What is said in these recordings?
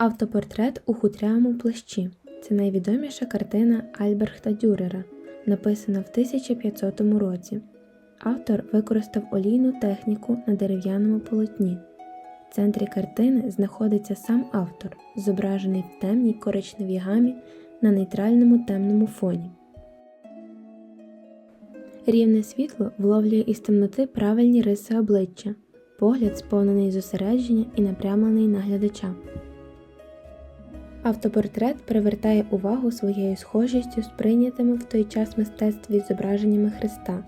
Автопортрет у хутряному плащі це найвідоміша картина Альбрехта Дюрера, написана в 1500 році. Автор використав олійну техніку на дерев'яному полотні. В центрі картини знаходиться сам автор, зображений в темній коричневій гамі на нейтральному темному фоні. Рівне світло вловлює із темноти правильні риси обличчя, погляд сповнений зосередження і напрямлений на глядача. Автопортрет привертає увагу своєю схожістю з прийнятими в той час мистецтві зображеннями Христа,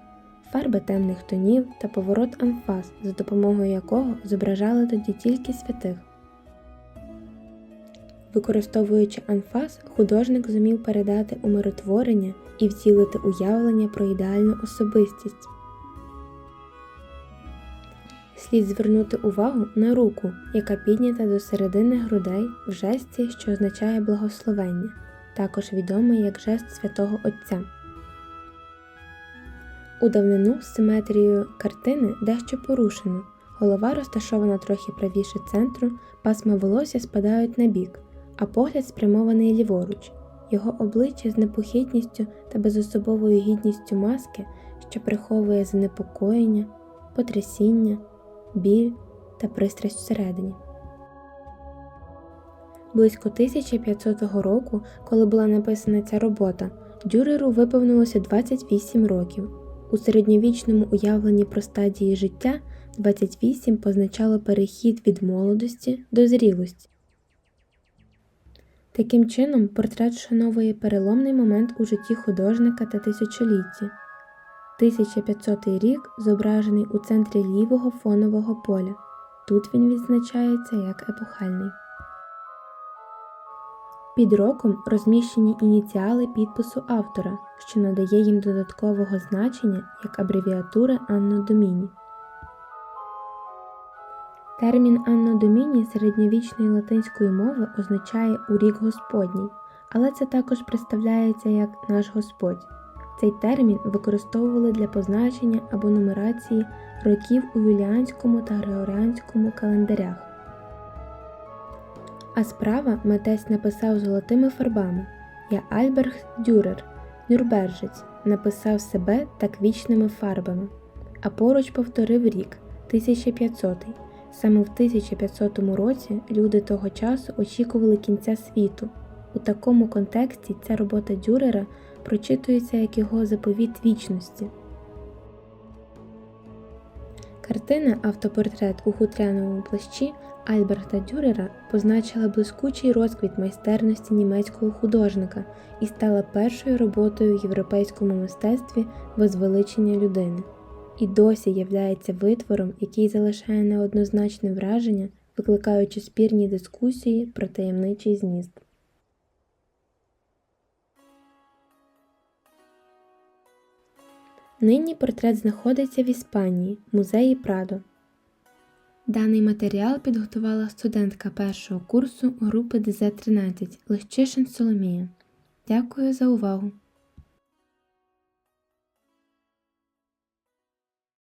фарби темних тонів та поворот анфас, за допомогою якого зображали тоді тільки святих. Використовуючи анфас, художник зумів передати умиротворення і втілити уявлення про ідеальну особистість. Слід звернути увагу на руку, яка піднята до середини грудей в жесті, що означає благословення, також відомий як жест святого Отця. У давнину з симетрією картини дещо порушено. Голова розташована трохи правіше центру, пасма волосся спадають на бік, а погляд спрямований ліворуч. Його обличчя з непохитністю та безособовою гідністю маски, що приховує занепокоєння, потрясіння, біль та пристрасть всередині. Близько 1500 року, коли була написана ця робота, Дюреру виповнилося 28 років. У середньовічному уявленні про стадії життя 28 позначало перехід від молодості до зрілості. Таким чином, портрет вшановує переломний момент у житті художника та тисячолітті. 1500 рік зображений у центрі лівого фонового поля. Тут він відзначається як епохальний. Під роком розміщені ініціали підпису автора, що надає їм додаткового значення як абревіатури Анно Доміні. Термін Анно Доміні середньовічної латинської мови означає у рік Господній, але це також представляється як наш Господь. Цей термін використовували для позначення або нумерації років у юліанському та григоріанському календарях. А справа митець написав золотими фарбами Я Альберт Дюрер, Нюрбержець, написав себе так вічними фарбами, а поруч повторив рік 1500. Саме в 1500 році люди того часу очікували кінця світу. У такому контексті ця робота Дюрера прочитується як його заповіт вічності. Картина Автопортрет у хутряновому плащі Альберта Дюрера позначила блискучий розквіт майстерності німецького художника і стала першою роботою в європейському мистецтві возвеличення людини, і досі являється витвором, який залишає неоднозначне враження, викликаючи спірні дискусії про таємничий зміст. Нині портрет знаходиться в Іспанії, музеї Прадо. Даний матеріал підготувала студентка першого курсу групи ДЗ-13 Лещишин Соломія. Дякую за увагу!